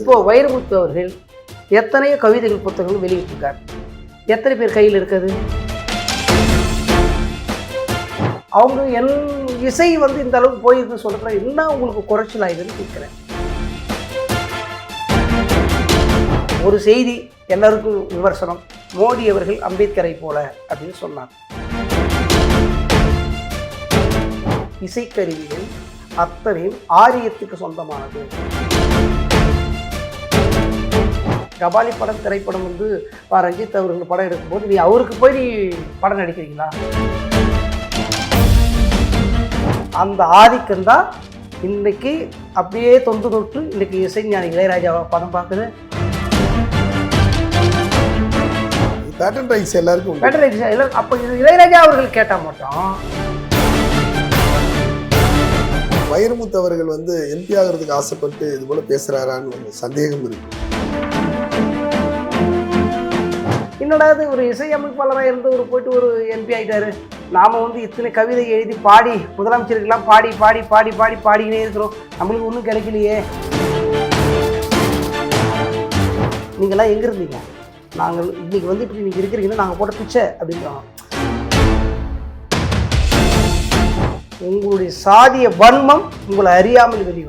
இப்போ வைரமுத்து அவர்கள் எத்தனையோ கவிதைகள் புத்தகங்கள் வெளியிட்டிருக்கார் எத்தனை பேர் கையில் இருக்குது? அவங்க என் இசை வந்து இந்த அளவுக்கு போயிருக்கு சொல்ற என்ன உங்களுக்கு குறைச்சல் ஆயுதுன்னு கேட்குறேன். ஒரு செய்தி எல்லாருக்கும் விமர்சனம். மோடி அவர்கள் அம்பேத்கரை போல அப்படின்னு சொன்னார். இசைக்கருவிகள் அத்தனையும் ஆரியத்துக்கு சொந்தமானது. கபாலி படம் திரைப்படம் வந்து பா ரஞ்சித் அவர்கள் படம் எடுக்கும்போது நீ அவருக்கு போய் நீ படம் நடிக்கிறீங்களா? அந்த ஆதிக்கம் தான் இன்னைக்கு அப்படியே தொன்று தொட்டு இன்னைக்கு இசைஞானி இளையராஜாவை படம் பார்க்குது. பேட்டன் ரைட்ஸ் எல்லாருக்கும் இல்லை அப்போ இது இளையராஜா அவர்கள் கேட்டால் மட்டும். வைரமுத்து அவர்கள் வந்து எம்பி ஆகிறதுக்கு ஆசைப்பட்டு இது போல பேசுறாரான்னு ஒரு சந்தேகம் இருக்கு. என்னடா இது ஒரு இசையமைப்பாளராக இருந்து ஒரு போயிட்டு ஒரு எம்பி ஆகிட்டாரு நாம் வந்து இத்தனை கவிதை எழுதி பாடி முதலமைச்சருக்கெல்லாம் பாடி பாடி பாடி பாடி பாடிக்கினே இருக்கிறோம். நம்மளுக்கு ஒன்றும் கிடைக்கலையே. நீங்களாம் எங்கே இருந்தீங்க? நாங்கள் இன்னைக்கு வந்து இப்படி நீங்கள் இருக்கிறீங்கன்னா நாங்கள் போட்ட பிச்சை அப்படின்றோம் உங்களுடைய சாதிய வன்மம் உங்களை அறியாமல் வெளியே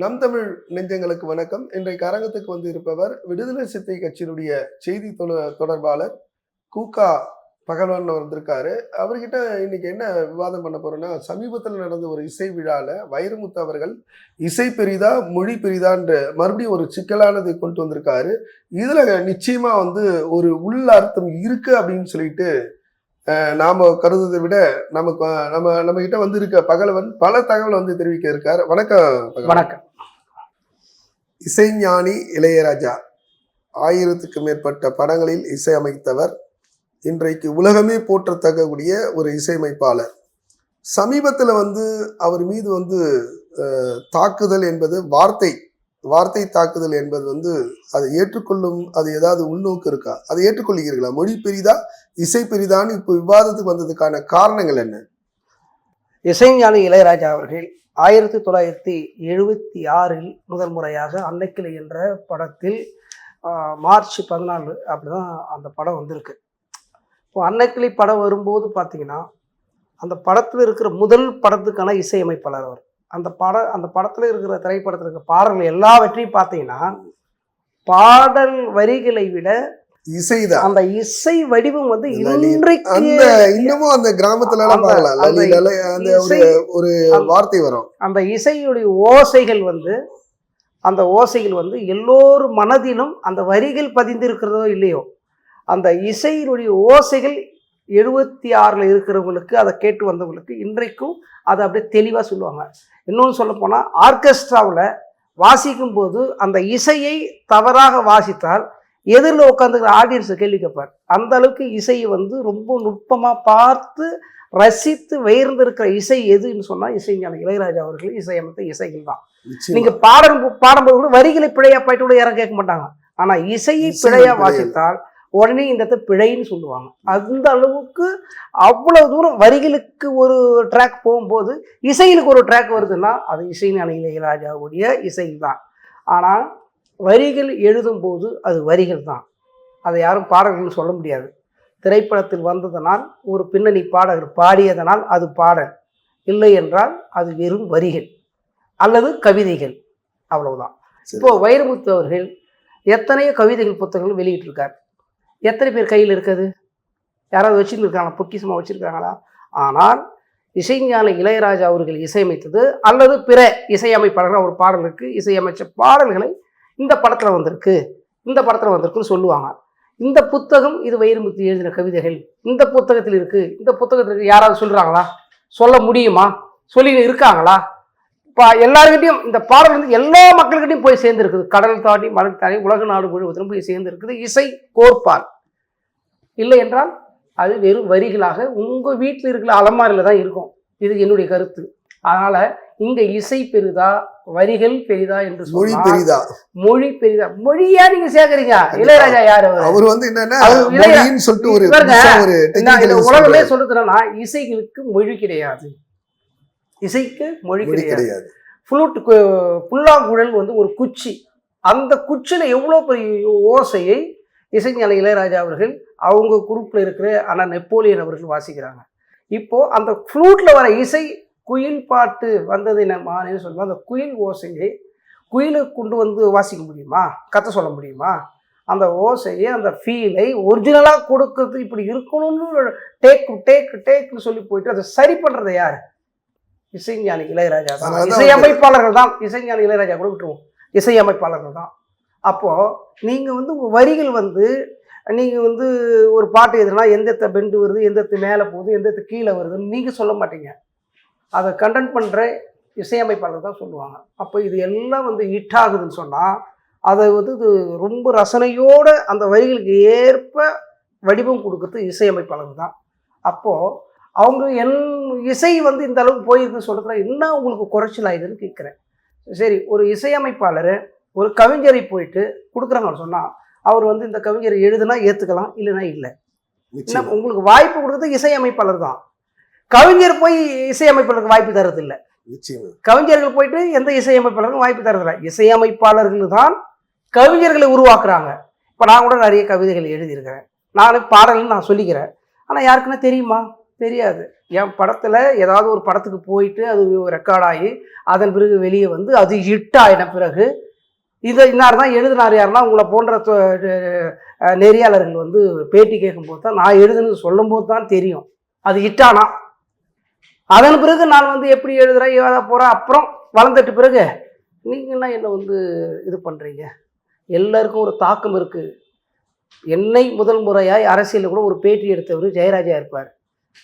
நம் தமிழ் நெஞ்சங்களுக்கு வணக்கம். இன்றைக்கு அரங்கத்துக்கு வந்து இருப்பவர் விடுதலை சித்தை கட்சியினுடைய செய்தி தொடர்பாளர் கூகா பகவான் வந்திருக்காரு. அவர்கிட்ட இன்னைக்கு என்ன விவாதம் பண்ண போறோம்னா சமீபத்தில் நடந்த ஒரு இசை விழால வைரமுத்து அவர்கள் இசை பெரிதா மொழி பெரிதான்ற மறுபடியும் ஒரு சிக்கலானதை கொண்டு வந்திருக்காரு. இதுல நிச்சயமா வந்து ஒரு உள்ள அர்த்தம் இருக்கு அப்படின்னு சொல்லிட்டு நாம் நாம கருதுவதை விட நமக்கு நம்ம நம்ம கிட்ட வந்து இருக்க பகலவன் பல தகவல் வந்து தெரிவிக்க இருக்கார். வணக்கம் வணக்கம். இசைஞானி இளையராஜா. ஆயிரத்துக்கு மேற்பட்ட படங்களில் இசையமைத்தவர் இன்றைக்கு உலகமே போற்றத்தக்கக்கூடிய ஒரு இசையமைப்பாளர். சமீபத்தில் வந்து அவர் மீது வந்து தாக்குதல் என்பது வார்த்தை வார்த்தை தாக்குதல் என்பது வந்து அதை ஏற்றுக்கொள்ளும் அது ஏதாவது உள்நோக்கு இருக்கா? அதை ஏற்றுக்கொள்கிறீர்களா? மொழி பெரிதா இசை பெரிதான்னு இப்போ விவாதத்துக்கு வந்ததுக்கான காரணங்கள் என்ன? இசைஞானி இளையராஜா அவர்கள் ஆயிரத்தி தொள்ளாயிரத்தி எழுபத்தி ஆறில் முதல் முறையாக அன்னைக்கிளை என்ற படத்தில் மார்ச் பதினாலு அப்படிதான் அந்த படம் வந்திருக்கு. இப்போ அன்னைக்கிளை படம் வரும்போது பார்த்தீங்கன்னா அந்த படத்தில் இருக்கிற முதல் படத்துக்கான இசையமைப்பாளர் அவர். அந்த பட அந்த படத்தில் இருக்கிற திரைப்படத்தில் இருக்கிற பாடல்கள் எல்லாவற்றையும் பார்த்தீங்கன்னா பாடல் வரிகளை விட இசைதான். அந்த இசை வடிவம் வந்து இன்றைக்கு அந்த இன்னமும் அந்த கிராமத்துல அந்த- ஒரு ஒரு வார்த்தை வரும். அந்த இசையுடைய ஓசைகள் வந்து அந்த ஓசைகள் வந்து எல்லோரும் மனதிலும் அந்த வரிகள் பதிந்திருக்கிறதோ இல்லையோ அந்த இசையினுடைய ஓசைகள் எழுபத்தி ஆறில் இருக்கிறவங்களுக்கு அதை கேட்டு வந்தவங்களுக்கு இன்றைக்கும் அதை அப்படியே தெளிவாக சொல்லுவாங்க. இன்னொன்று சொல்ல போனால் ஆர்கெஸ்ட்ராவில் வாசிக்கும் போது அந்த இசையை தவறாக வாசித்தால் எதிரில் உட்காந்துக்கிற ஆடியன்ஸை கேள்வி கேட்பார். அந்த அளவுக்கு இசையை வந்து ரொம்ப நுட்பமாக பார்த்து ரசித்து வயர்ந்திருக்கிற இசை எதுன்னு சொன்னால் இசைஞான இளையராஜா அவர்கள் இசையமைத்த இசைகள் தான். நிச்சயமா. நீங்க பாடம் பாடும்போது கூட வரிகளை பிழையா போயிட்டு கூட யாரும் கேட்க மாட்டாங்க. ஆனா இசையை இசை பிழையா பிழை. வாசித்தால் உடனே இந்த இடத்துல பிழைன்னு சொல்லுவாங்க. அந்த அளவுக்கு அவ்வளவு தூரம் வரிகளுக்கு ஒரு ட்ராக் போகும்போது இசைகளுக்கு ஒரு ட்ராக் வருதுன்னா அது இசைஞான இளையராஜாவுடைய இசை தான் ஆனால் வரிகள் எழுதும்போது அது வரிகள் தான். அதை யாரும் பாடல்கள்னு சொல்ல முடியாது. திரைப்படத்தில் வந்ததனால் ஒரு பின்னணி பாடகர் பாடியதனால் அது பாடல். இல்லை என்றால் அது வெறும் வரிகள் அல்லது கவிதைகள். அவ்வளவுதான். இப்போ வைரமுத்து அவர்கள் எத்தனையோ கவிதைகள் புத்தகங்கள் வெளியிட்டிருக்கார். எத்தனை பேர் கையில் இருக்குது? யாராவது வச்சுருக்காங்களா பொக்கிஷமாக வச்சுருக்காங்களா? ஆனால் இசைஞான இளையராஜா அவர்கள் இசையமைத்தது அல்லது பிற இசையமைப்பாளர்கள் ஒரு பாடலுக்கு இசையமைச்ச பாடல்களை இந்த படத்தில் வந்திருக்கு இந்த படத்தில் வந்திருக்குன்னு சொல்லுவாங்க. இந்த புத்தகம் இது வைரமுத்து எழுதின கவிதைகள் இந்த புத்தகத்தில் இருக்குது இந்த புத்தகத்தில் இருக்குது யாராவது சொல்கிறாங்களா சொல்ல முடியுமா? சொல்லி இருக்காங்களா? இப்போ எல்லாருக்கிட்டையும் இந்த பாடல் வந்து எல்லா மக்கள்கிட்டையும் போய் சேர்ந்துருக்குது. கடல் தாண்டி மலை தாண்டி உலக நாடு முழுவதிலும் போய் சேர்ந்துருக்குது. இசை கோர்ப்பால் இல்லை என்றால் அது வெறும் வரிகளாக உங்கள் வீட்டில் இருக்கிற அலமாரியில் தான் இருக்கும். இது என்னுடைய கருத்து. அதனால் இங்க இசை பெரிதா வரிகள் பெரிதா என்று மொழி பெரிதா. மொழி பெரிதா. மொழியா நீங்க சேர்க்கறீங்க? இளையராஜா யாரு அவரு? வந்து என்னன்னா சொல்லிட்டு ஒரு உலகமே. சொல்றதுன்னா இசைகளுக்கு மொழி கிடையாது. இசைக்கு மொழி கிடையாது. ஃப்ளூட் புல்லாங்குழல் வந்து ஒரு குச்சி. அந்த குச்சியில் எவ்வளோ பெரிய ஓசையை இசைஞான இளையராஜா அவர்கள் அவங்க குரூப்பில் இருக்கிற ஆனால் நெப்போலியன் அவர்கள் வாசிக்கிறாங்க. இப்போ அந்த ஃப்ளூட்டில் வர இசை குயில் பாட்டு வந்தது என்ன மானேன்னு சொல்லுவோம் அந்த குயில் ஓசையை குயிலை கொண்டு வந்து வாசிக்க முடியுமா? கத்த சொல்ல முடியுமா? அந்த ஓசையை அந்த ஃபீலை ஒரிஜினலாக கொடுக்கறது இப்படி இருக்கணும்னு டேக் டேக் டேக்னு சொல்லி போயிட்டு அதை சரி பண்ணுறது யார்? இசைஞானி இளையராஜா தான். இசையமைப்பாளர்கள் தான். இசைஞானி இளையராஜா கூட விட்டுருவோம். இசையமைப்பாளர்கள் தான். அப்போ நீங்க வந்து வரிகள் வந்து நீங்க வந்து ஒரு பாட்டு எதுனா எந்த இடத்துல பெண்டு வருது எந்த இடத்து மேலே போகுது எந்த இடத்து கீழே வருதுன்னு நீங்க சொல்ல மாட்டீங்க. அதை கண்டென்ட் பண்ற இசையமைப்பாளர் தான் சொல்லுவாங்க. அப்போ இது எல்லாம் வந்து ஹிட் ஆகுதுன்னு சொன்னா அதை வந்து இது ரொம்ப ரசனையோட அந்த வரிகளுக்கு ஏற்ப வடிவம் கொடுக்கறது இசையமைப்பாளர் தான். அப்போ அவங்க என் இசை வந்து இந்த அளவுக்கு போயிருக்குன்னு சொல்கிறதுல என்ன உங்களுக்கு குறைச்சல் ஆயுதுன்னு கேட்குறேன். சரி ஒரு இசையமைப்பாளர் ஒரு கவிஞரை போயிட்டு கொடுக்குறாங்கன்னு சொன்னால் அவர் வந்து இந்த கவிஞரை எழுதுனா ஏற்றுக்கலாம் இல்லைன்னா இல்லை. உங்களுக்கு வாய்ப்பு கொடுத்தது இசையமைப்பாளர் தான். கவிஞர் போய் இசையமைப்பாளருக்கு வாய்ப்பு தரது இல்லை நிச்சயமா. கவிஞர்கள் போயிட்டு எந்த இசையமைப்பாளருக்கும் வாய்ப்பு தரதில்லை. இசையமைப்பாளர்கள் தான் கவிஞர்களை உருவாக்குறாங்க. இப்போ நான் கூட நிறைய கவிதைகள் எழுதியிருக்கிறேன். நான் பாடல்கள் நான் சொல்லிக்கிறேன். ஆனால் யாருக்குன்னா தெரியுமா? தெரியாது. என் படத்தில் ஏதாவது ஒரு படத்துக்கு போயிட்டு அது ரெக்கார்ட் ஆகி அதன் பிறகு வெளியே வந்து அது ஹிட் ஆயின பிறகு இதை இன்னார் தான் எழுதினார் யாருன்னா உங்களை போன்ற நெறியாளர்கள் வந்து பேட்டி கேட்கும்போது தான் நான் எழுதுனது சொல்லும்போது தான் தெரியும். அது ஹிட்டானா அதன் பிறகு நான் வந்து எப்படி எழுதுறேன் எழுத போகிறேன் அப்புறம் வளர்ந்துட்ட பிறகு நீங்கள்லாம் என்ன வந்து இது பண்ணுறீங்க எல்லாருக்கும் ஒரு தாக்கம் இருக்குது என்னை முதல் முறையாய் அரசியலில் கூட ஒரு பேட்டி எடுத்தவர் ஜெயராஜா இருப்பார்.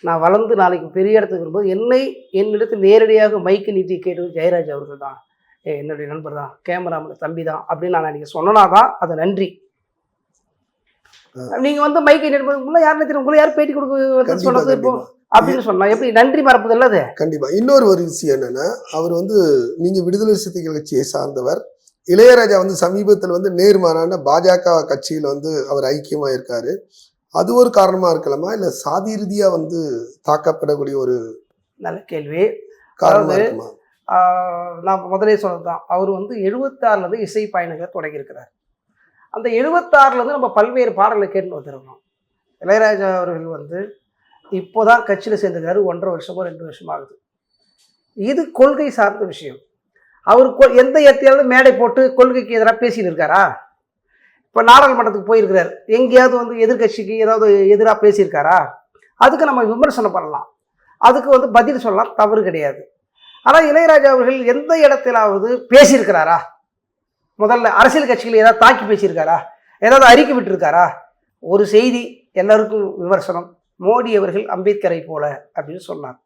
நான் வளர்ந்து நாளைக்கு பெரிய இடத்துக்கு வரும்போது என்னை என்னிடத்தில் நேரடியாக மைக்கு நீட்டி கேட்டவர் ஜெயராஜா அவர்கள் தான். ஏ என்னுடைய நண்பர் தான் கேமராமேன் தம்பி தான் அப்படின்னு நான் அன்றைக்கி சொன்னனா தான் அது நன்றி. நீங்கள் வந்து மைக்கை நீட்டு யாருன்னு தெரியும் உங்களை யார் பேட்டி கொடுக்க சொன்னது? இப்போ. அப்படின்னு சொன்னா. எப்படி? நன்றி மறப்பது இல்ல அது? கண்டிப்பா. இன்னொரு ஒரு விஷயம் என்னன்னா அவர் வந்து நீங்க விடுதலை சிறுத்தைகள் கட்சியை சார்ந்தவர். இளையராஜா வந்து சமீபத்தில் வந்து நேர்மாறான பாஜக கட்சியில வந்து அவர் ஐக்கியமா இருக்காரு. அது ஒரு காரணமா இருக்கலாமா? இல்ல சாதி ரீதியா வந்து தாக்கப்படக்கூடிய ஒரு நல்ல கேள்வி. அதாவது, நான் முதலே சொன்னது தான் அவர் வந்து எழுபத்தாறுலேருந்து இசை பயணங்களை தொடங்கியிருக்கிறார். அந்த எழுபத்தாறுலேருந்து நம்ம பல்வேறு பாடல்களை கேட்டு வந்திருக்கோம் இளையராஜா அவர்கள் வந்து இப்போ தான் கட்சியில் சேர்ந்துக்கிறாரு ஒன்றரை வருஷமோ ரெண்டு வருஷம் ஆகுது. இது கொள்கை சார்ந்த விஷயம். அவர் கொ- எந்த இடத்தையாவது மேடை போட்டு கொள்கைக்கு எதிராக பேசிட்டு இருக்காரா? இப்போ நாடாளுமன்றத்துக்கு போயிருக்கிறார். எங்கேயாவது வந்து எதிர்க்கட்சிக்கு ஏதாவது எதிராக பேசியிருக்காரா? அதுக்கு நம்ம விமர்சனம் பண்ணலாம். அதுக்கு வந்து பதில் சொல்லலாம் தவறு கிடையாது. ஆனால் இளையராஜா அவர்கள் எந்த இடத்திலாவது பேசியிருக்கிறாரா? முதல்ல அரசியல் கட்சிகளை ஏதாவது தாக்கி பேசியிருக்காரா? ஏதாவது அறிக்கை விட்டுருக்காரா? ஒரு செய்தி எல்லாருக்கும் விமர்சனம். மோடி அவர்கள் அம்பேத்கரை போல அப்படின்னு சொன்னார்.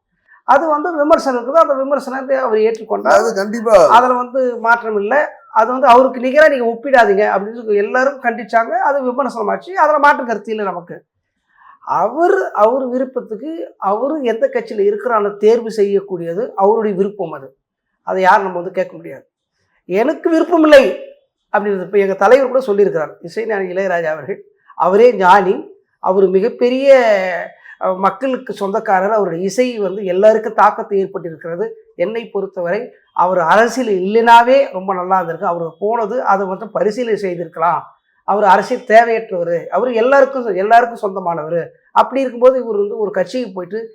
அது வந்து விமர்சனம் இருக்குது அந்த விமர்சனத்தை அவர் ஏற்றுக்கொண்டார். அதாவது கண்டிப்பா. அதில் வந்து மாற்றம் இல்லை. அது வந்து அவருக்கு நிகராக நீங்கள் ஒப்பிடாதீங்க அப்படின்னு சொல்லி எல்லாரும் கண்டிச்சாங்க. அது விமர்சனமாச்சு. அதில் மாற்று கருத்து இல்லை நமக்கு. அவர் அவர் விருப்பத்துக்கு அவர் எந்த கட்சியில் இருக்கிறான்னு தேர்வு செய்யக்கூடியது அவருடைய விருப்பம் அது. அதை யாரும் நம்ம வந்து கேட்க முடியாது. எனக்கு விருப்பம் இல்லை அப்படின்னு இப்போ எங்கள் தலைவர் கூட சொல்லியிருக்கிறார். இசைஞானி இளையராஜா அவர்கள் அவரே ஞானி அவர் மிகப்பெரிய மக்களுக்கு சொந்தக்காரர். அவருடைய இசை வந்து எல்லாருக்கும் தாக்கத்தை ஏற்பட்டிருக்கிறது. என்னை பொறுத்தவரை அவர் அரசியல் இல்லைனாவே ரொம்ப நல்லா இருந்திருக்கு. அவர் போனது அதை மட்டும் பரிசீலனை செய்திருக்கலாம். அவர் அரசியல் தேவையற்றவர். அவர் எல்லாருக்கும் சொ- எல்லாருக்கும் சொந்தமானவர். அப்படி இருக்கும்போது இவர் வந்து ஒரு கட்சிக்கு போயிட்டு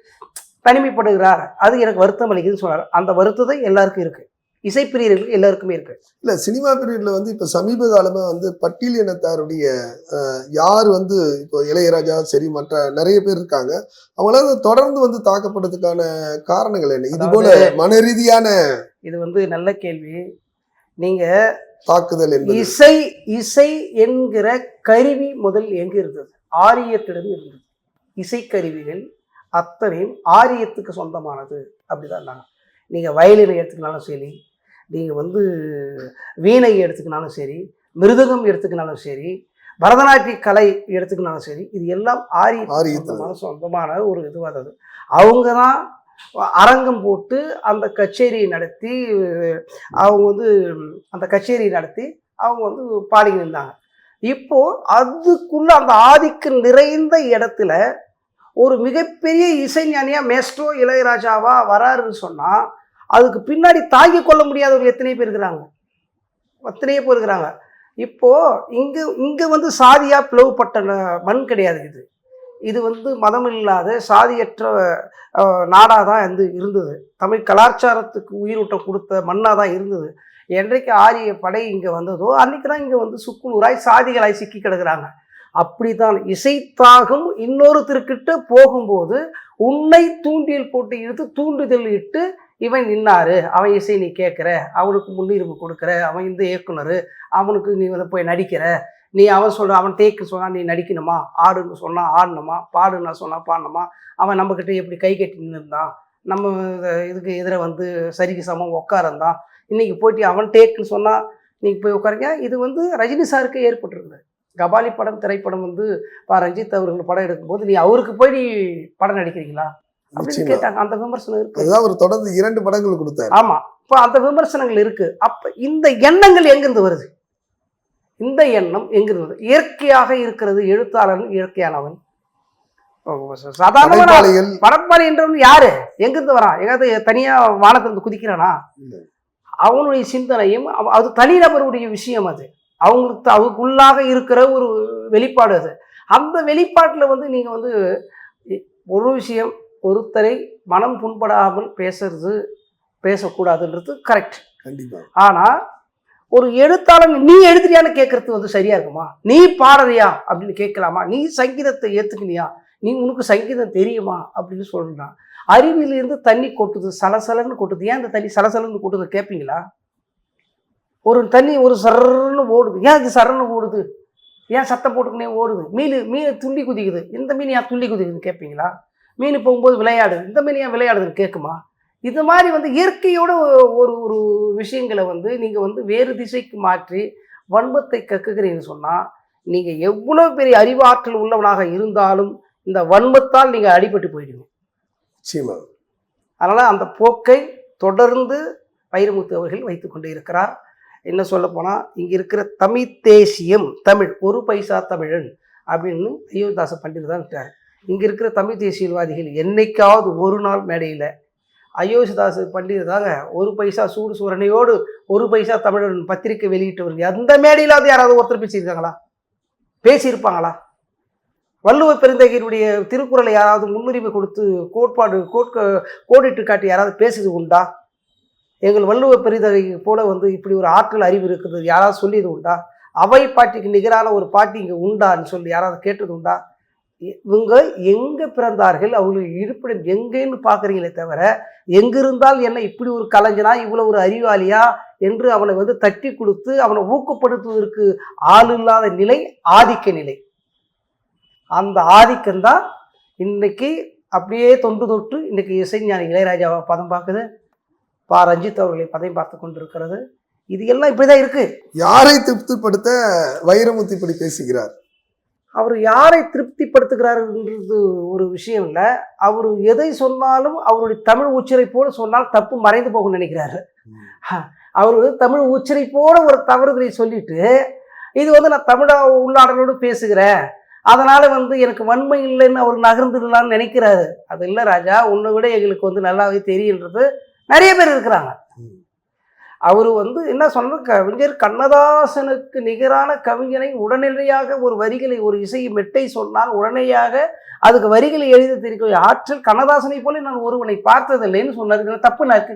தனிமைப்படுகிறார். அது எனக்கு வருத்தம் அளிக்குதுன்னு சொன்னார். அந்த வருத்தத்தை எல்லாருக்கும் இருக்குது இசைப்பிரியர்களுக்கு எல்லாருக்குமே இருக்கு. இல்ல சினிமா பீரியட்ல வந்து இப்ப சமீப காலமா வந்து பட்டியல் அஹ், யார் வந்து இப்போ இளையராஜா சரி மற்ற நிறைய பேர் இருக்காங்க. அவங்களால தொடர்ந்து வந்து தாக்கப்படுறதுக்கான காரணங்கள் என்ன? இது போல மன ரீதியான இது வந்து நல்ல கேள்வி. நீங்க தாக்குதல் என்பது. இசை இசை என்கிற கருவி முதல் எங்கு இருந்தது ஆரியத்திடம் இருந்தது. இசைக்கருவிகள் அத்தனையும் ஆரியத்துக்கு சொந்தமானது. அப்படிதான் நாங்கள் நீங்கள் வயலினை எடுத்துக்கினாலும் சரி நீங்கள் வந்து வீணை எடுத்துக்கினாலும் சரி மிருதகம் எடுத்துக்கினாலும் சரி பரதநாட்டிய கலை எடுத்துக்கினாலும் சரி இது எல்லாம் ஆரிய. சொந்தமான ஒரு இதுவாக அது அவங்க தான் அரங்கம் போட்டு அந்த கச்சேரியை நடத்தி அவங்க வந்து அந்த கச்சேரியை நடத்தி அவங்க வந்து பாடிக்கிட்டு இருந்தாங்க இப்போ அதுக்குள்ள அந்த ஆதிக்கம் நிறைந்த இடத்துல ஒரு மிகப்பெரிய இசைஞானியா மேஸ்ட்ரோ இளையராஜாவா வராருன்னு சொன்னா அதுக்கு பின்னாடி தாங்கிக் கொள்ள முடியாதவங்க எத்தனை பேர் இருக்கிறாங்க? எத்தனையோ பேர் இருக்கிறாங்க. இப்போது இங்கே இங்கே வந்து சாதியாக பிளவுபட்ட ந- மண் கிடையாது இது. இது வந்து மதம் இல்லாத சாதியற்ற நாடாக தான் வந்து இருந்தது. தமிழ் கலாச்சாரத்துக்கு உயிரூட்டம் கொடுத்த மண்ணாக தான் இருந்தது. என்றைக்கு ஆரிய படை இங்கே வந்ததோ அன்றைக்கி தான் இங்கே வந்து சுக்குநூறாய் சாதிகளாய் சிக்கி கிடக்குறாங்க. அப்படித்தான் இசைத்தாகும் இன்னொருத்தருக்கிட்ட போகும்போது உன்னை தூண்டியல் போட்டு இழுத்து தூண்டுதல் இட்டு இவன் நின்னாரு அவன் இசை நீ கேட்குற அவனுக்கு முன்னுரிமை கொடுக்குற அவன் இந்த இயக்குனர் அவனுக்கு நீ வந்து போய் நடிக்கிற நீ அவன் சொல்கிற அவன் தேக்கு சொன்னால் நீ நடிக்கணுமா? ஆடுன்னு சொன்னால் ஆடணுமா? பாடுன்னா சொன்னால் பாடணுமா? அவன் நம்மக்கிட்ட எப்படி கை கட்டி நின்றுருந்தான் நம்ம இதுக்கு எதிர வந்து சரிக்கு சமம் உட்காரந்தான் இன்னைக்கு போயிட்டு அவன் டேக்குன்னு சொன்னால் நீங்கள் போய் உட்காருங்க இது வந்து ரஜினி சாருக்கு ஏற்பட்டிருக்குது கபாலி படம் திரைப்படம் வந்து பா ரஞ்சித் அவர்கள் படம் எடுக்கும்போது நீ அவருக்கு போய் நீ படம் நடிக்கிறீங்களா? அப்படின்னு. கேட்டாங்க. அந்த விமர்சனம் இருக்கு. அதுதான் அவர் தொடர்ந்து இரண்டு படங்கள் கொடுத்தாரு. ஆமா. இப்போ அந்த விமர்சனங்கள் இருக்கு. அப்ப இந்த எண்ணங்கள் எங்கிருந்து வருது? இந்த எண்ணம் எங்கிருந்து வருது? இயற்கையாக இருக்கிறது எழுத்தாளன் இயற்கையானவன். சாதாரண படப்பாளி என்றவன் யாரு? எங்கிருந்து வரான்? எங்காவது தனியா வானத்திலிருந்து குதிக்கிறானா. அவனுடைய சிந்தனையும் அது தனிநபருடைய விஷயம் அது. அவங்களுக்கு அவங்களுக்குள்ளாக இருக்கிற ஒரு வெளிப்பாடு அது. அந்த வெளிப்பாட்டில் வந்து நீங்க வந்து ஒரு விஷயம் ஒருத்தரை மனம் புண்படாமல் பேசுறது பேசக்கூடாதுன்றது கரெக்ட் கண்டிப்பா. ஆனா ஒரு எழுத்தாளன் நீ எழுதுறியான்னு கேட்கறது வந்து சரியா இருக்குமா? நீ பாடுறியா? அப்படின்னு கேட்கலாமா? நீ சங்கீதத்தை ஏத்துக்கினியா? நீ உனக்கு சங்கீதம் தெரியுமா? அப்படின்னு சொல்றான். அருவியிலிருந்து தண்ணி கொட்டுது சலசலன்னு கொட்டுது. ஏன் இந்த தண்ணி சலசலன்னு கொட்டுது கேட்பீங்களா ஒரு தண்ணி ஒரு சரன்னு ஓடுது. ஏன் இது சரன்னு ஓடுது? ஏன் சத்தம் போட்டுக்கினே ஓடுது? மீன் மீன் துள்ளி குதிக்குது. இந்த மீன் ஏன் துள்ளி குதிக்குதுன்னு கேட்பீங்களா மீன் போகும்போது விளையாடுது இந்த மீன் ஏன் விளையாடுதுன்னு கேட்குமா இது மாதிரி வந்து இயற்கையோட ஒரு ஒரு விஷயங்களை வந்து நீங்கள் வந்து வேறு திசைக்கு மாற்றி வன்மத்தை கக்குகிறீங்கன்னு சொன்னால் நீங்கள் எவ்வளோ பெரிய அறிவாற்றல் உள்ளவனாக இருந்தாலும் இந்த வன்மத்தால் நீங்கள் அடிபட்டு போயிடுவீங்க. நிச்சயமா அதனால் அந்த போக்கை தொடர்ந்து வைரமுத்து அவர்கள் வைத்து கொண்டு இருக்கிறார். என்ன சொல்ல போனால் இங்கே இருக்கிற தமிழ் தேசியம் தமிழ் ஒரு பைசா தமிழன் அப்படின்னு அயோத்தாச பண்டிதர் தான் விட்டார். இங்கே இருக்கிற தமிழ் தேசியவாதிகள் என்னைக்காவது ஒரு நாள் மேடையில் அயோசிதாஸ் பண்டிதர் தாங்க ஒரு பைசா சூடு சூரணையோடு ஒரு பைசா தமிழன் பத்திரிக்கை வெளியிட்டவர்கள் அந்த மேடையிலாவது யாராவது ஒருத்தர் பேசியிருக்காங்களா? பேசியிருப்பாங்களா? வள்ளுவ பெருந்தகையினுடைய திருக்குறளை யாராவது முன்னுரிமை கொடுத்து கோட்பாடு கோட்க கோடிட்டு காட்டி யாராவது பேசுது உண்டா? எங்கள் வள்ளுவ பெருந்தகை போல வந்து இப்படி ஒரு ஆற்றல் அறிவு இருக்கிறது யாராவது சொல்லியது உண்டா? அவை பாட்டிக்கு நிகரான ஒரு பாட்டி இங்கே உண்டான்னு சொல்லி யாராவது கேட்டது உண்டா? இவங்க எங்கே பிறந்தார்கள் அவங்களுக்கு இருப்பிடம் எங்கேன்னு பார்க்குறீங்களே தவிர எங்கிருந்தால் என்ன இப்படி ஒரு கலைஞனா இவ்வளோ ஒரு அறிவாளியா என்று அவனை வந்து தட்டி கொடுத்து அவனை ஊக்கப்படுத்துவதற்கு ஆள் இல்லாத நிலை ஆதிக்க நிலை. அந்த ஆதிக்கம்தான் இன்னைக்கு அப்படியே தொன்று தொட்டு இன்னைக்கு இசைஞானி இளையராஜாவை பதம் பார்க்குது. பா. ரஞ்சித் அவர்களை பதம் பார்த்து கொண்டிருக்கிறது. இது எல்லாம் இப்படிதான் இருக்கு. யாரை திருப்திப்படுத்த வைரமுத்து இப்படி பேசுகிறார்? அவர் யாரை திருப்திப்படுத்துகிறாருன்றது ஒரு விஷயம் இல்லை. அவர் எதை சொன்னாலும் அவருடைய தமிழ் உச்சரிப்போடு சொன்னால் தப்பு மறைந்து போகும்னு நினைக்கிறாரு. அவர் தமிழ் உச்சரிப்போட ஒரு தவறுதலை சொல்லிட்டு இது வந்து நான் தமிழா உள்ளாடலோடு பேசுகிறேன். அதனால வந்து எனக்கு வன்மை இல்லைன்னு அவர் நகர்ந்துடலாம்னு நினைக்கிறாரு. அது இல்லை ராஜா உன்னை விட எங்களுக்கு வந்து நல்லாவே தெரியுன்றது நிறைய பேர் இருக்கிறாங்க. அவர் வந்து என்ன சொன்ன கவிஞர் கண்ணதாசனுக்கு நிகரான கவிஞனை உடனடியாக ஒரு வரிகளை ஒரு இசை மெட்டை சொன்னால் உடனடியாக அதுக்கு வரிகளை எழுத தெரிவிக்க ஆற்றல் கண்ணதாசனை போல நான் ஒருவனை பார்த்ததில்லைன்னு சொன்னாரு. தப்பு நான்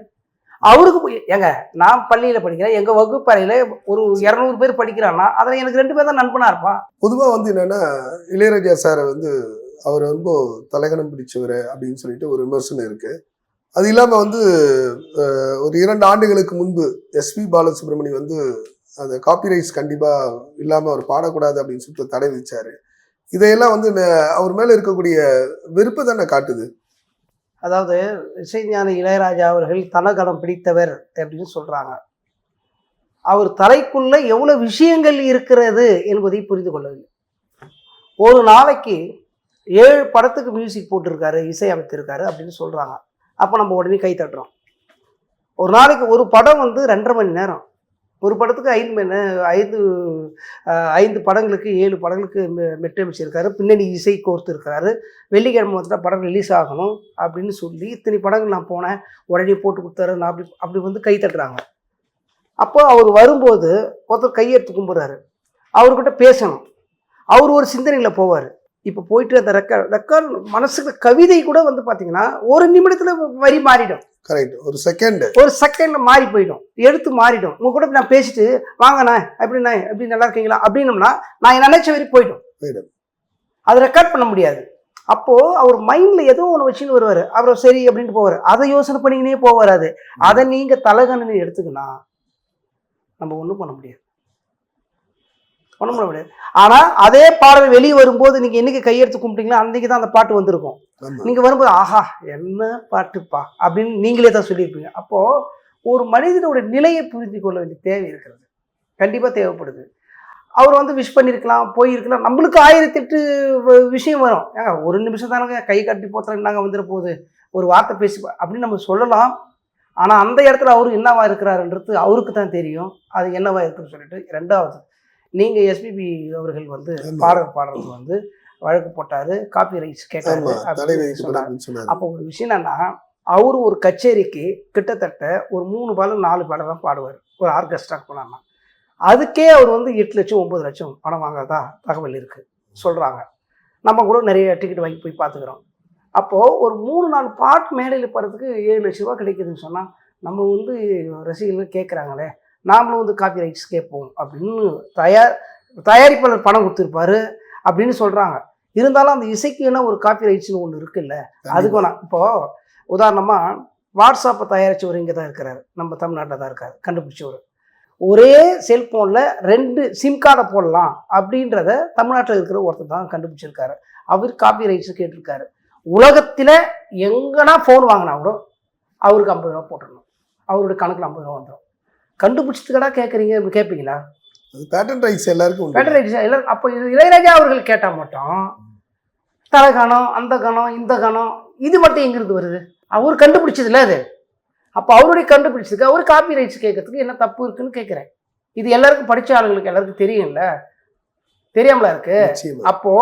அவருக்கு போய்- ஏங்க நான் பள்ளியில் படிக்கிறேன். எங்கள் வகுப்பறையில் ஒரு இரநூறு பேர் படிக்கிறான்னா அதில் எனக்கு ரெண்டு பேர் தான் நண்பனாக இருப்பான். பொதுவாக வந்து என்னென்னா இளையராஜா சாரை வந்து அவர் ரொம்ப தலைகணம் பிடிச்சவர் அப்படின்னு சொல்லிட்டு ஒரு விமர்சனம் இருக்குது அது இல்லாமல் வந்து ஒரு இரண்டு ஆண்டுகளுக்கு முன்பு எஸ்பி பாலசுப்ரமணி வந்து அந்த காப்பிரைட்ஸ் கண்டிப்பாக இல்லாமல் அவர் பாடக்கூடாது அப்படின்னு சொல்லிட்டு தடை விதிச்சார். இதையெல்லாம் வந்து அவர் மேலே இருக்கக்கூடிய வெறுப்பு தானே காட்டுது? அதாவது இசைஞானி இளையராஜா அவர்கள் தனகலம் பிடித்தவர் அப்படின்னு சொல்கிறாங்க அவர் தலைக்குள்ள எவ்வளோ விஷயங்கள் இருக்கிறது என்பதை புரிந்து கொள்ளவில்லை. ஒரு நாளைக்கு ஏழு படத்துக்கு மியூசிக் போட்டிருக்காரு இசை அமைத்திருக்காரு அப்படின்னு சொல்கிறாங்க அப்போ நம்ம உடனே கை தட்டுறோம். ஒரு நாளைக்கு ஒரு படம் வந்து ரெண்டரை மணி நேரம். ஒரு படத்துக்கு ஐந்து மணி ஐந்து ஐந்து படங்களுக்கு ஏழு படங்களுக்கு மெ- மெட்டமைச்சிருக்காரு பின்னணி இசை கோர்த்து இருக்கிறாரு. வெள்ளிக்கிழமை வந்துட்டு படம் ரிலீஸ் ஆகணும் அப்படின்னு சொல்லி இத்தனை படங்கள் நான் போனேன். உடனே போட்டு கொடுத்தாரு. நான் அப்படி அப்படி வந்து கை தட்டுறாங்க. அப்போ அவர் வரும்போது ஒருத்தர் கையெடுத்து கும்பிட்றாரு. அவர்கிட்ட பேசணும். அவர் ஒரு சிந்தனையில் போவார். இப்போ போயிட்டு அந்த ரெக்கார்ட் ரெக்கார்ட் மனசுக்கு கவிதை கூட வந்து பார்த்தீங்கன்னா ஒரு நிமிடத்தில் வரி மாறிடும். கரெக்ட் ஒரு செகண்ட் ஒரு செகண்ட்ல மாறி போயிடும். எழுத்து மாறிடும். உங்க கூட நான் பேசிட்டு வாங்கண்ணா எப்படிண்ணா எப்படி நல்லா இருக்கீங்களா? அப்படின்னம்னா நான் நினைச்ச வரைக்கும் போயிடும். போயிடும். அதை ரெக்கார்ட் பண்ண முடியாது. அப்போ அவர் மைண்ட்ல ஏதோ ஒன்று வச்சுன்னு வருவார். அவர் சரி அப்படின்ட்டு போவார். அதை யோசனை பண்ணிக்கினே போவார் அது. அதை நீங்க தலகணன்னு எடுத்துக்கினா நம்ம ஒன்றும் பண்ண முடியாது. ஒன்றும் பண்ண முடியாது. ஆனா அதே பாடல் வெளியே வரும்போது நீங்க என்னைக்கு கையெடுத்து கும்பிட்டீங்களோ அன்னைக்கு தான் அந்த பாட்டு வந்திருக்கும். ஆமா. நீங்க வரும்போது ஆஹா என்ன பாட்டுப்பா? அப்படின்னு நீங்களே தான் சொல்லியிருப்பீங்க. அப்போ ஒரு மனிதனோட நிலையை புரிந்து கொள்ள வேண்டிய தேவை இருக்கிறது. கண்டிப்பா தேவைப்படுது. அவர் வந்து விஷ் பண்ணியிருக்கலாம் போயிருக்கலாம். நம்மளுக்கு ஆயிரத்தி எட்டு விஷயம் வரும். ஏங்க ஒரு நிமிஷம் தானங்க கை கட்டி போத்தல நாங்கள் வந்துட போகுது? ஒரு வார்த்தை பேசி அப்படின்னு நம்ம சொல்லலாம். ஆனால் அந்த இடத்துல அவரு என்னவா இருக்கிறாருன்றது அவருக்கு தான் தெரியும். அது என்னவா இருக்குன்னு சொல்லிட்டு ரெண்டாவது நீங்கள் எஸ்பிபி அவர்கள் வந்து. பாடல் பாடுறது வந்து வழக்கு போட்டாரு காப்பி ரைட்ஸ் கேட்டாரு அப்போ ஒரு விஷயம் என்னன்னா அவர் ஒரு கச்சேரிக்கு கிட்டத்தட்ட ஒரு மூணு பாடல் நாலு பாடல் தான் பாடுவார். ஒரு ஆர்கெஸ்ட்ரா போனான்னா அதுக்கே அவர் வந்து எட்டு லட்சம் ஒன்பது லட்சம் பணம் வாங்குறதா தகவல் இருக்கு சொல்றாங்க. நம்ம கூட நிறைய டிக்கெட் வாங்கி போய் பார்த்துக்கிறோம். அப்போ ஒரு மூணு நாலு பாட்டு மேடையில் போகிறதுக்கு ஏழு லட்ச ரூபா கிடைக்குதுன்னு சொன்னா நம்ம வந்து ரசிகர்கள் கேட்குறாங்களே நாமளும் வந்து காப்பி ரைட்ஸ் கேட்போம் அப்படின்னு தயார் தயாரிப்பாளர் பணம் கொடுத்துருப்பாரு அப்படின்னு சொல்றாங்க. இருந்தாலும் அந்த இசைக்குன்னா ஒரு காப்பி ரைட்ஸ்னு ஒன்று இருக்குல்ல அதுக்கு வேணாம். இப்போ உதாரணமா வாட்ஸ்அப்பை தயாரிச்சவர் இங்கே தான் இருக்கிறாரு நம்ம தமிழ்நாட்டில் தான் இருக்காரு கண்டுபிடிச்சவர். ஒரே செல்போனில் ரெண்டு சிம் கார்டை போடலாம் அப்படின்றத தமிழ்நாட்டில் இருக்கிற ஒருத்தர் தான் கண்டுபிடிச்சிருக்காரு. அவர் காப்பி ரைட்ஸ் கேட்டிருக்காரு. உலகத்தில் எங்கன்னா ஃபோன் வாங்கினா கூட அவருக்கு ஐம்பது ரூபா போட்டுடணும். அவருடைய கணக்கில் ஐம்பது ரூபா வந்துடும் கண்டுபிடிச்சதுக்கடா கேட்குறீங்க கேட்பீங்களா பேட்டன் ரைட்ஸ் எல்லாருக்கும். பேட்டர் ரைட்ஸ் எல்லாரும் அப்போ இளையராஜா அவர்கள் கேட்டால் மட்டும் தலை கணம் அந்த கணம் இந்த கணம் இது மட்டும் எங்கிருந்து வருது? அவர் கண்டுபிடிச்சதுல அது. அப்போ அவருடைய கண்டுபிடிச்சதுக்கு அவர் காப்பி ரைட்ஸ் கேட்கறதுக்கு என்ன தப்பு இருக்குன்னு கேட்குறேன் இது எல்லாருக்கும் படிச்ச ஆளுங்களுக்கு எல்லாருக்கும் தெரியும்ல? தெரியாமலா இருக்கு? நிச்சயமா. அப்போ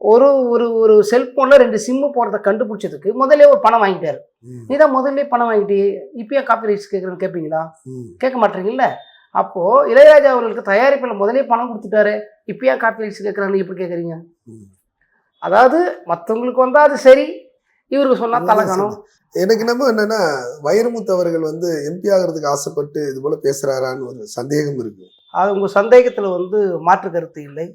ஒரு ஒரு ஒரு செல்போன்ல ரெண்டு சிம்மு போடுறத கண்டுபிடிச்சதுக்கு முதல்ல ஒரு பணம் வாங்கிட்டாரு. நீ தான் முதல்ல பணம் வாங்கிட்டு இப்பயே காப்பி ரைட்ஸ் கேட்குறேன்னு கேட்பீங்களா. கேட்க மாட்டீங்கல்ல? அப்போ இளையராஜா அவர்களுக்கு தயாரிப்பில் முதலே பணம் கொடுத்துட்டாரு. இப்பயா காப்பி ரைட்ஸ் கேட்குறாங்க எப்படி கேட்குறீங்க. அதாவது மற்றவங்களுக்கு வந்தா அது சரி இவருக்கு சொன்னா தலை காணும் எனக்கு நம்ம என்னன்னா வைரமுத்து அவர்கள் வந்து எம்பி ஆகிறதுக்கு ஆசைப்பட்டு இது போல பேசுறாரான்னு ஒரு சந்தேகம் இருக்கு. அது உங்க சந்தேகத்துல வந்து மாற்று கருத்து இல்லை.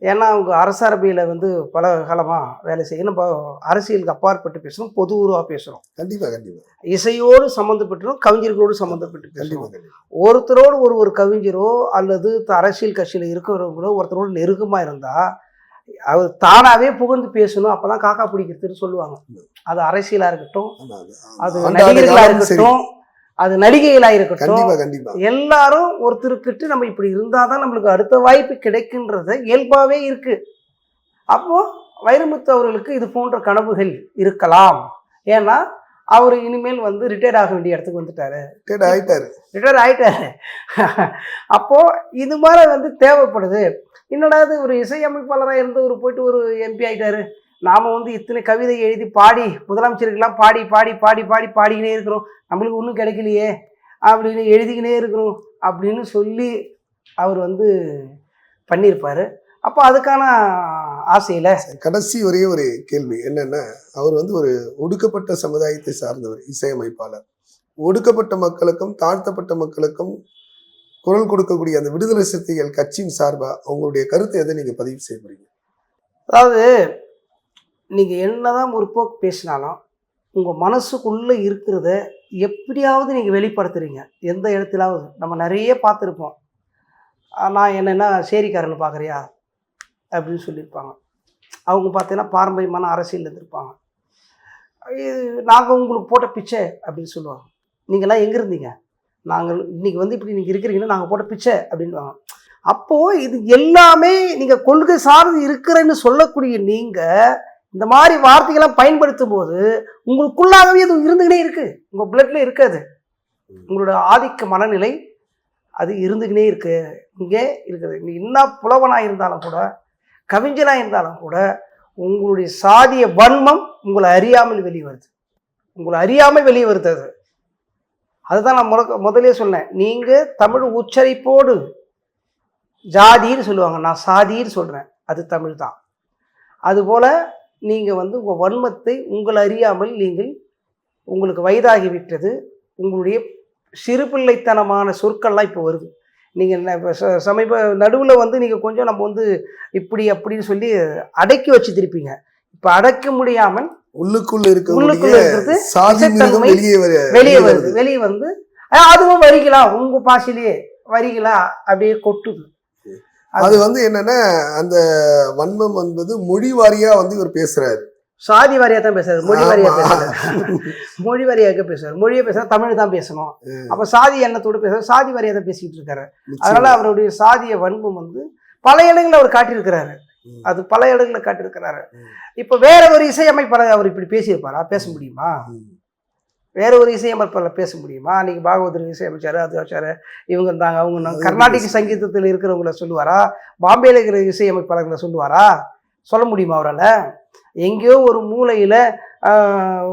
ஏன்னா அவங்க அரசரபியில் வந்து பல காலமா வேலை செய்யணும் நம்ம அரசியலுக்கு அப்பாற்பட்டு பேசணும் பொது உருவா பேசுறோம். கண்டிப்பா கண்டிப்பா. இசையோடு சம்மந்தப்பட்டிரும் கவிஞர்களோடு சம்மந்தப்பட்டு கண்டிப்பா பேசணும் கண்டிப்பா. ஒருத்தரோடு ஒரு ஒரு கவிஞரோ அல்லது அரசியல் கட்சியில் இருக்கிறவங்களோ ஒருத்தரோடு நெருக்கமாக இருந்தால் அவர் தானாகவே புகழ்ந்து பேசணும் அப்போ தான் காக்கா பிடிக்கிறதுன்னு சொல்லுவாங்க. அது அரசியலாக இருக்கட்டும் அது- நடிகர்களாக. இருக்கட்டும் அது நடிகைகளாக இருக்கட்டும். எல்லாரும் ஒருத்தருக்கிட்டு நம்ம இப்படி இருந்தால் தான் நம்மளுக்கு அடுத்த வாய்ப்பு கிடைக்குன்றது இயல்பாகவே இருக்கு. அப்போ வைரமுத்து அவர்களுக்கு இது போன்ற கனவுகள் இருக்கலாம். ஏன்னா அவர் இனிமேல் வந்து ரிட்டையர்ட் ஆக வேண்டிய இடத்துக்கு வந்துட்டாரு. ரிட்டையர்ட் ஆயிட்டாரு. ரிட்டையர் ஆயிட்டாரு. அப்போ இது மாதிரி வந்து தேவைப்படுது. என்னடா ஒரு இசையமைப்பாளராக இருந்து ஒரு போயிட்டு ஒரு எம்பி ஆயிட்டாரு. நாம வந்து இத்தனை கவிதை எழுதி பாடி முதலமைச்சருக்கெல்லாம் பாடி பாடி பாடி பாடி பாடிக்கினே இருக்கிறோம். நம்மளுக்கு ஒன்றும் கிடைக்கலையே அப்படின்னு எழுதிக்கினே இருக்கிறோம் அப்படின்னு சொல்லி அவர் வந்து பண்ணியிருப்பாரு. அப்போ அதுக்கான ஆசையில் கடைசி ஒரே ஒரு கேள்வி என்னன்னா அவர் வந்து ஒரு ஒடுக்கப்பட்ட சமுதாயத்தை சார்ந்தவர் இசையமைப்பாளர். ஒடுக்கப்பட்ட மக்களுக்கும் தாழ்த்தப்பட்ட மக்களுக்கும் குரல் கொடுக்கக்கூடிய அந்த விடுதலை சிறுத்தைகள் கட்சியின் சார்பா உங்களுடைய கருத்தை எதை நீங்க பதிவு செய்ய போறீங்க? அதாவது நீங்கள் என்னதான் முற்போக்கு பேசினாலும் உங்கள் மனசுக்குள்ளே இருக்கிறத எப்படியாவது நீங்கள் வெளிப்படுத்துறீங்க. எந்த இடத்துலாவது. நம்ம நிறைய பார்த்துருப்போம். நான் என்னென்னா சேரிக்காரன் பார்க்குறியா? அப்படின்னு சொல்லியிருப்பாங்க. அவங்க பார்த்தீங்கன்னா பாரம்பரியமான அரசியல் இருந்திருப்பாங்க. இது நாங்கள் உங்களுக்கு போட்ட பிச்சை அப்படின்னு சொல்லுவாங்க. நீங்கள்லாம் எங்கே இருந்தீங்க? நாங்கள் இன்னைக்கு வந்து இப்படி நீங்கள் இருக்கிறீங்கன்னா நாங்கள் போட்ட பிச்சை அப்படின்வாங்க அப்போது இது எல்லாமே நீங்கள் கொள்கை சார்ந்து இருக்கிறேன்னு சொல்லக்கூடிய நீங்கள் இந்த மாதிரி வார்த்தைகள்லாம் பயன்படுத்தும் போது உங்களுக்குள்ளாகவே அது இருந்துக்கிட்டே இருக்குது உங்கள் பிளட்ல இருக்காது. உங்களோட ஆதிக்க மனநிலை அது இருந்துக்கினே இருக்கு. இங்கே இருக்குது. நீ என்ன புலவனாக இருந்தாலும் கூட கவிஞனாக இருந்தாலும் கூட உங்களுடைய சாதிய வன்மம் உங்களை அறியாமல் வெளியே வருது உங்களை அறியாமல் வெளியே வருது அது. அதுதான் நான் முத முதலே சொன்னேன். நீங்கள் தமிழ் உச்சரிப்போடு ஜாதின்னு சொல்லுவாங்க. நான் சாதின்னு சொல்கிறேன் அது தமிழ் தான் அதுபோல் நீங்கள் வந்து உங்கள் வன்மத்தை உங்களை அறியாமல் நீங்கள் உங்களுக்கு வயதாகி விட்டது உங்களுடைய சிறு பிள்ளைத்தனமான சொற்கள்லாம் இப்போ வருது. நீங்கள் இப்போ சமீப நடுவில் வந்து நீங்கள் கொஞ்சம் நம்ம வந்து இப்படி அப்படின்னு சொல்லி அடக்கி வச்சுருப்பீங்க இப்போ அடக்க முடியாமல் உள்ளுக்குள்ள உள்ளுக்குள்ள இருக்கக்கூடிய இருக்கிறது வெளியே வர வெளியே வருது. வெளியே வந்து அதுவும் வரிகளா? உங்கள் பாஷையிலேயே வரிகளா? அப்படியே கொட்டுது. அது வந்து என்னன்னா அந்த வன்மம் என்பது மொழி வாரியா வந்து இவர் பேசுறாரு சாதி வாரியா தான் பேசுறாரு மொழி வாரியா. பேசுறாரு மொழி வாரியாக பேசுறாரு மொழியை பேசுறா தமிழ் தான் பேசணும் அப்ப சாதி எண்ணத்தோடு பேசுறாரு சாதி வாரியா தான் பேசிக்கிட்டு இருக்காரு அதனால. அவருடைய சாதிய வன்மம் வந்து பல இடங்களில் அவர் காட்டியிருக்கிறாரு. அது பல இடங்களில் காட்டியிருக்கிறாரு. இப்ப வேற ஒரு இசையமைப்பாளர் அவர் இப்படி பேசியிருப்பாரா பேச முடியுமா. வேற ஒரு இசையமைப்பாளர் பேச முடியுமா? அன்னைக்கு பாகவதர் இசையமைச்சாரு அது வச்சாரு இவங்க இருந்தாங்க அவங்க கர்நாடிக சங்கீதத்தில் இருக்கிறவங்கள சொல்லுவாரா? பாம்பேல இருக்கிற இசையமைப்பாளர்களை சொல்லுவாரா? சொல்ல முடியுமா அவரால்? எங்கேயோ ஒரு மூலையில்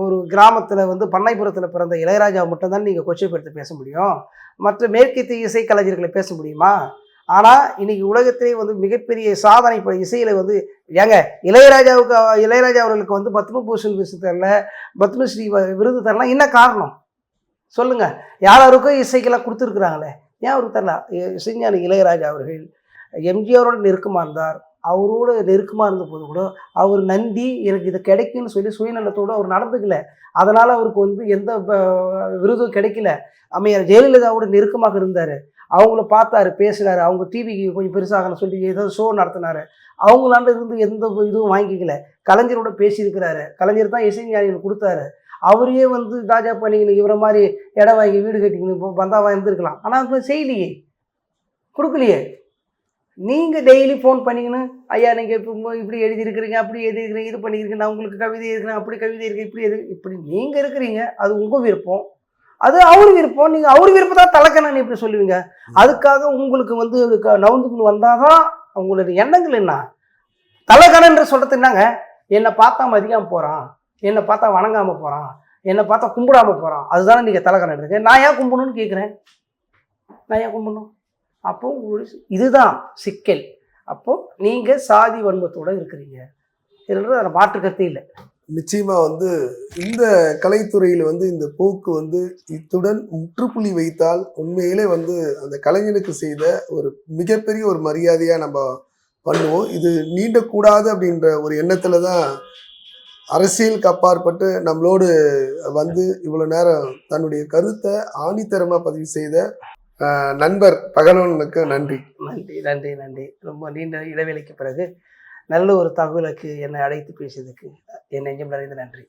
ஒரு கிராமத்தில் வந்து பண்ணைப்புறத்தில் பிறந்த இளையராஜா மட்டும்தான் நீங்கள் கொச்சைப்படுத்தி பேச முடியும். மற்ற மேற்கத்திய இசை கலைஞர்களை பேச முடியுமா? ஆனால் இன்னைக்கு உலகத்திலே வந்து மிகப்பெரிய சாதனை இப்போ இசையில் வந்து ஏங்க இளையராஜாவுக்கு இளையராஜா அவர்களுக்கு வந்து பத்மபூஷன் விருது தரல பத்மஸ்ரீ விருது தரலாம் என்ன காரணம்? சொல்லுங்க. யாராருக்கும் இசைக்கெல்லாம் கொடுத்துருக்குறாங்களே? ஏன் அவருக்கு தரல? இசைஞான இசைஞானி இளையராஜா அவர்கள் எம்ஜிஆரோட நெருக்கமாக இருந்தார். அவரோட நெருக்கமாக இருந்த போது கூட அவர் நந்தி எனக்கு இது கிடைக்குன்னு சொல்லி சுயநலத்தோடு அவர் நடந்துக்கல. அதனால் அவருக்கு வந்து எந்த விருதும் கிடைக்கல. அம்மையார் ஜெயலலிதாவோட நெருக்கமாக இருந்தார். அவங்கள பார்த்தாரு பேசினார். அவங்க டிவிக்கு கொஞ்சம் பெருசாகன்னு சொல்லி ஏதோ ஷோ நடத்தினாரு. அவங்களாண்ட இருந்து எந்த இதுவும் வாங்கிக்கல. கலைஞரோட பேசியிருக்கிறாரு. கலைஞர் தான் இசைஞானிகள் கொடுத்தாரு. அவரையே வந்து ராஜா பண்ணிக்கணும் இவரை மாதிரி இடம் வாங்கி வீடு கட்டிக்கணும் இப்போ பந்தாவா இருந்திருக்கலாம் ஆனால் இப்போ செய்யலையே. கொடுக்கலையே. நீங்கள் டெய்லி ஃபோன் பண்ணிக்கன்னு ஐயா நீங்கள் இப்போ இப்படி எழுதியிருக்கிறீங்க அப்படி எழுதியிருக்கிறீங்க இது பண்ணியிருக்கீங்க நான் உங்களுக்கு கவிதை இருக்கிறேன் அப்படி கவிதை இருக்கு இப்படி எது இப்படி நீங்கள் இருக்கிறீங்க அது உங்கள் விருப்பம். அது அவர் விருப்பம். நீங்கள் அவர் விருப்பம் தான் தலைக்கணன்னு இப்படி சொல்லுவீங்க அதுக்காக உங்களுக்கு வந்து க- நவுந்துக்குன்னு வந்தால் தான் அவங்களுடைய எண்ணங்கள் என்ன? தலைக்கணன்ற சொல்கிறது என்னங்க? என்னை பார்த்தா மதிக்காமல் போகிறான் என்னை பார்த்தா வணங்காமல் போகிறான் என்னை பார்த்தா கும்பிடாம போகிறான் அதுதானே நீங்கள் தலைக்கணம் இருக்கு நான் ஏன் கும்பிடணும்னு கேட்குறேன் நான் ஏன் கும்பிடணும் அப்போ இதுதான் சிக்கல். அப்போது நீங்கள் சாதி வன்மத்தோடு இருக்கிறீங்க. இதில் அதில் மாற்று கருத்தே இல்லை. நிச்சயமா வந்து இந்த கலைத்துறையில வந்து இந்த போக்கு வந்து இத்துடன் முற்றுப்புள்ளி வைத்தால் உண்மையிலே வந்து அந்த கலைஞனுக்கு செய்த ஒரு மிகப்பெரிய ஒரு மரியாதையா நம்ம பண்ணுவோம். இது நீண்டக்கூடாது அப்படின்ற ஒரு எண்ணத்துல தான் அரசியலுக்கு அப்பாற்பட்டு நம்மளோடு வந்து இவ்வளவு நேரம் தன்னுடைய கருத்தை ஆணித்தரமா பதிவு செய்த நண்பர் பகலவனுக்கு நன்றி. நன்றி நன்றி நன்றி. ரொம்ப நீண்ட இடைவேளைக்கு பிறகு நல்ல ஒரு தகவலுக்கு என்னை அழைத்து பேசியதுக்கு என் நெஞ்சம் நிறைந்த நன்றி.